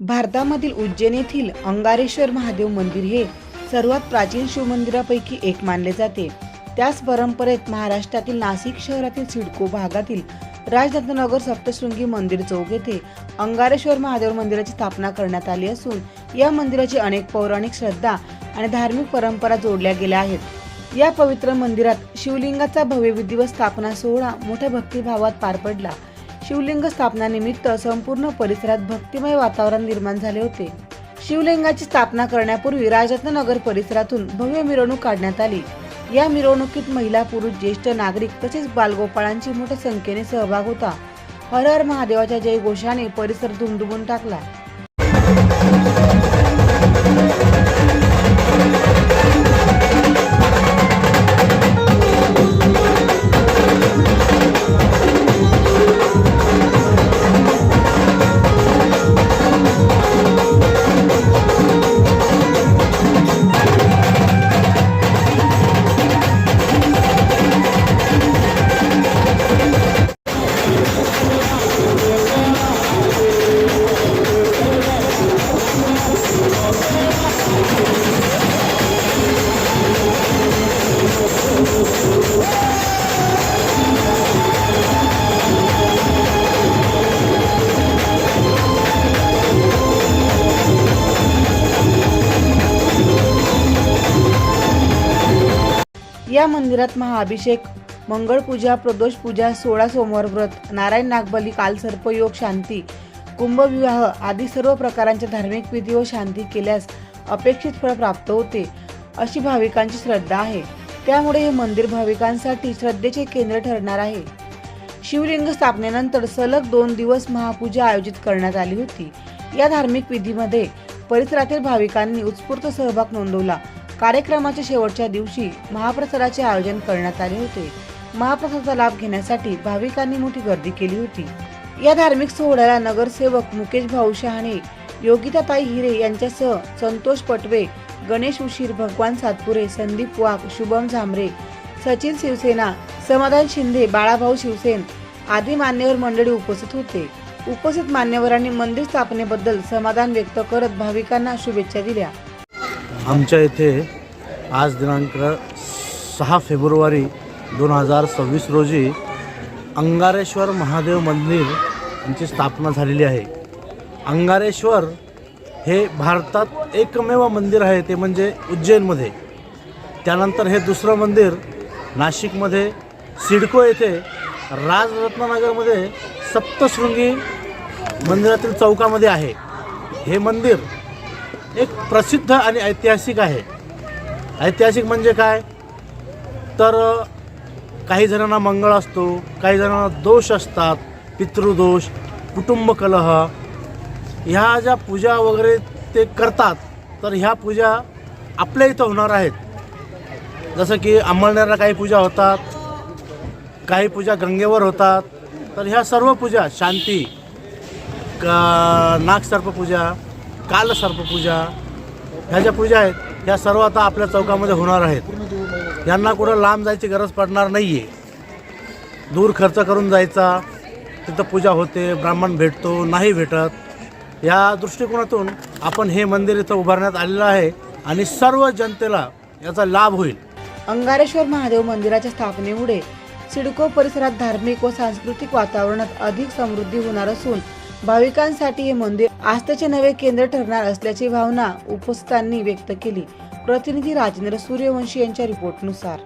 भारतामधील उज्जैन येथील अंगारेश्वर महादेव मंदिर हे सर्वात प्राचीन शिवमंदिरापैकी एक मानले जाते. त्याच परंपरेत महाराष्ट्रातील नाशिक शहरातील सिडको भागातील राजरत्ननगर सप्तशृंगी मंदिर चौक येथे अंगारेश्वर महादेव मंदिराची स्थापना करण्यात आली असून या मंदिराची अनेक पौराणिक श्रद्धा आणि धार्मिक परंपरा जोडल्या गेल्या आहेत. या पवित्र मंदिरात शिवलिंगाचा भव्य विधिवत स्थापना सोहळा मोठ्या भक्तिभावात पार पडला. शिवलिंग स्थापनानिमित्त संपूर्ण परिसरात भक्तिमय वातावरण निर्माण झाले होते. शिवलिंगाची स्थापना करण्यापूर्वी राजरत्ननगर परिसरातून भव्य मिरवणूक काढण्यात आली. या मिरवणुकीत महिला पुरुष ज्येष्ठ नागरिक तसेच बालगोपाळांची मोठ्या संख्येने सहभाग होता. हर हर महादेवाच्या जयघोषाने परिसर धुमधुमून टाकला. या मंदिरात महाअभिषेक मंगळपूजा प्रदोष पूजा सोळा सोमवार व्रत नारायण नागबली कालसर्पयोग शांती कुंभविवाह आदी सर्व प्रकारांच्या धार्मिक विधी व शांती केल्यास अपेक्षित फळ प्राप्त होते अशी भाविकांची श्रद्धा आहे. त्यामुळे हे मंदिर भाविकांसाठी श्रद्धेचे केंद्र ठरणार आहे. शिवलिंग स्थापनेनंतर सलग दोन दिवस महापूजा आयोजित करण्यात आली होती. या धार्मिक विधीमध्ये परिसरातील भाविकांनी उत्स्फूर्त सहभाग नोंदवला. कार्यक्रमाच्या शेवटच्या दिवशी महाप्रसादाचे आयोजन करण्यात आले होते. महाप्रसादाचा लाभ घेण्यासाठी भाविकांनी मोठी गर्दी केली होती. या धार्मिक सोहळ्याला नगरसेवक मुकेश भाऊ शहाणे योगिताताई हिरे यांच्यासह संतोष पटवे गणेश उशीर भगवान सातपुरे संदीप वाघ शुभम झांबरे सचिन शिवसेना समाधान शिंदे बाळाभाऊ शिवसेन आदी मान्यवर मंडळी उपस्थित होते. उपस्थित मान्यवरांनी मंदिर स्थापनेबद्दल समाधान व्यक्त करत भाविकांना शुभेच्छा दिल्या. आमच्या इथे आज दिनांक सहा फेब्रुवारी दोन हजार सव्वीस रोजी अंगारेश्वर महादेव मंदिर यांची स्थापना झालेली आहे. अंगारेश्वर हे भारतात एकमेव मंदिर आहे ते म्हणजे उज्जैनमध्ये. त्यानंतर हे दुसरं मंदिर नाशिकमध्ये सिडको येथे राजरत्ननगरमध्ये सप्तशृंगी मंदिरातील चौकामध्ये आहे. हे मंदिर एक प्रसिद्ध आणि ऐतिहासिक आहे. ऐतिहासिक म्हणजे काय? तर काही जणांना मंगळ असतो काही जणांना दोष असतात पितृदोष कुटुंब कलह. ह्या ज्या पूजा वगैरे ते करतात तर ह्या पूजा आपल्या इथं होणार आहेत. जसं की अंमळनेरला काही पूजा होतात काही पूजा गंगेवर होतात तर ह्या सर्व पूजा शांती का नागसर्प पूजा नागसर्पपूजा कालसर्पपूजा ह्या ज्या पूजा आहेत ह्या सर्व आता आपल्या चौकामध्ये होणार आहेत. यांना कुठं लांब जायची गरज पडणार नाही आहे दूर खर्च करून जायचा तिथं पूजा होते ब्राह्मण भेटतो नाही भेटत. या दृष्टिकोनातून आपण हे मंदिर इथं उभारण्यात आलेलं आहे आणि सर्व जनतेला याचा लाभ होईल. अंगारेश्वर महादेव मंदिराच्या स्थापनेमुळे सिडको परिसरात धार्मिक व सांस्कृतिक वातावरणात अधिक समृद्धी होणार असून भाविकांसाठी हे मंदिर आस्थेचे नवे केंद्र ठरणार असल्याची भावना उपस्थितांनी व्यक्त केली. प्रतिनिधी राजेंद्र सूर्यवंशी यांच्या रिपोर्टनुसार.